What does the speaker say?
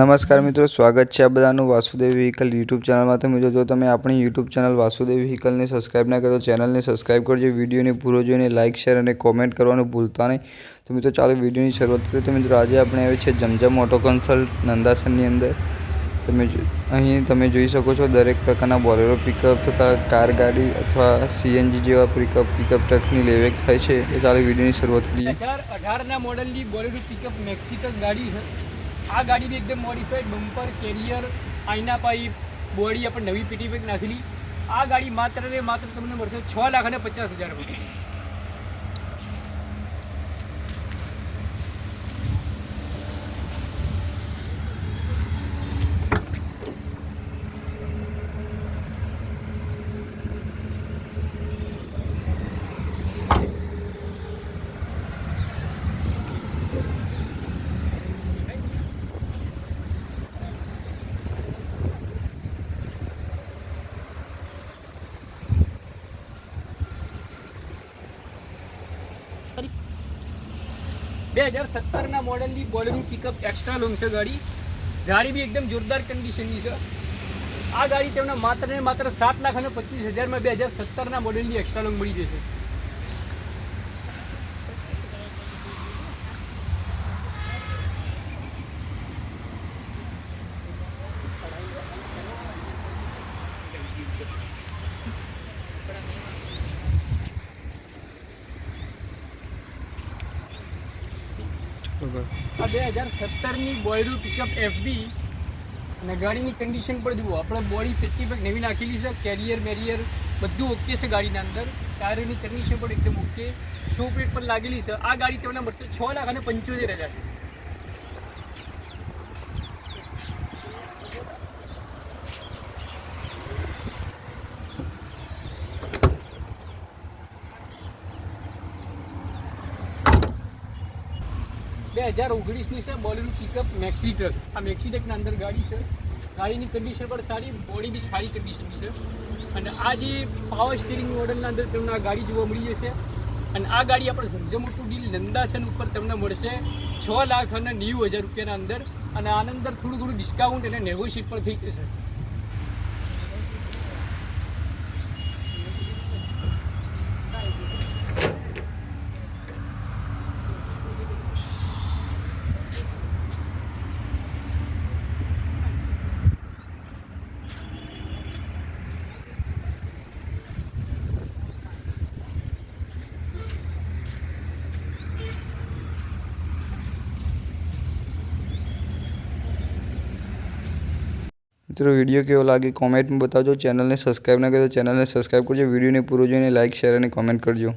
નમસ્કાર મિત્રો, સ્વાગત છે આ બધાનું વાસુદેવ વ્હીકલ યુટ્યુબ ચેનલમાં. તો મિત્રો, જો તમે આપણી યુટ્યુબ ચેનલ વાસુદેવ વ્હીકલને સબસ્ક્રાઈબ ના કરો ચેનલને સબસ્ક્રાઈબ કરજો, વિડીયોને પૂરો જોઈને લાઇક શેર અને કોમેન્ટ કરવાનું ભૂલતા નહીં. તો મિત્રો, ચાલો વિડીયોની શરૂઆત કરીએ. તો મિત્રો, આજે આપણે આવે છે જમજમ ઓટો કન્સલ્ટ નંદાસનની અંદર. તમે અહીં તમે જોઈ શકો છો દરેક પ્રકારના બોલેરો પિકઅપ તથા કાર ગાડી અથવા સીએનજી જેવા પિકઅપ પિકઅપ ટ્રકની લેવેક થાય છે. એ ચાલો વિડીયોની શરૂઆત કરીએ. અઢારના મોડલની બોલેરો પિકઅપ મેક્સિકન ગાડી છે. આ ગાડી બી એકદમ મોડિફાઈડ બમ્પર કેરિયર આઈના પાઇપ બોડી આપણે નવી પીટી પેક નાખેલી. આ ગાડી માત્ર ને માત્ર તમને મળશે છ લાખ અને પચાસ હજાર રૂપિયા. બે હજાર સત્તરના મોડલની બોલેરો પિકઅપ એક્સ્ટ્રા લોંગ છે ગાડી. ગાડી બી એકદમ જોરદાર કન્ડિશનની છે. આ ગાડી તમને માત્ર ને માત્ર સાત લાખ અને પચીસ હજારમાં બે હજાર સત્તરના મોડલની એક્સ્ટ્રા લોંગ મળી જશે. આ બે હજાર સત્તરની બોયરું પિકઅપ એફબી અને ગાડીની કન્ડિશન પણ જુઓ, આપણે બોડી ફિફ્ટી પેક નવી નાખેલી છે કેરિયર બેરિયર બધું ઓકે છે ગાડીના અંદર. ટાયરની કન્ડિશન પણ એકદમ ઓકે શો પ્લેટ પણ લાગેલી છે. આ ગાડી તમને મળશે છ લાખ અને પંચોતેર હજાર. બે હજાર ઓગણીસની છે બોલેરો પિકઅપ મેક્સી ટ્રક આ મેક્સી ટ્રકના અંદર ગાડી છે. ગાડીની કન્ડિશન પણ સારી બોડી બી સારી કન્ડિશનની છે. અને આ જે પાવર સ્ટીરિંગ મોડલના અંદર તમને આ ગાડી જોવા મળી જશે. અને આ ગાડી આપણે ઝમઝમટું ડીલ નંદાસન ઉપર તમને મળશે છ લાખ અને નેવું હજાર રૂપિયાના અંદર. અને આના અંદર થોડું ઘણું ડિસ્કાઉન્ટ અને નેગોશિયેટ પણ થઈ જશે. મિત્રો, વીડિયો કેવો લાગે કોમેન્ટમાં બતાવજો. ચેનલને સબસ્ક્રાઇબ ના કરો તો ચેનલને સબસ્ક્રાઈબ કરજો. વિડીયોને પૂરો જોઈને લાઇક શેર અને કોમેન્ટ કરજો.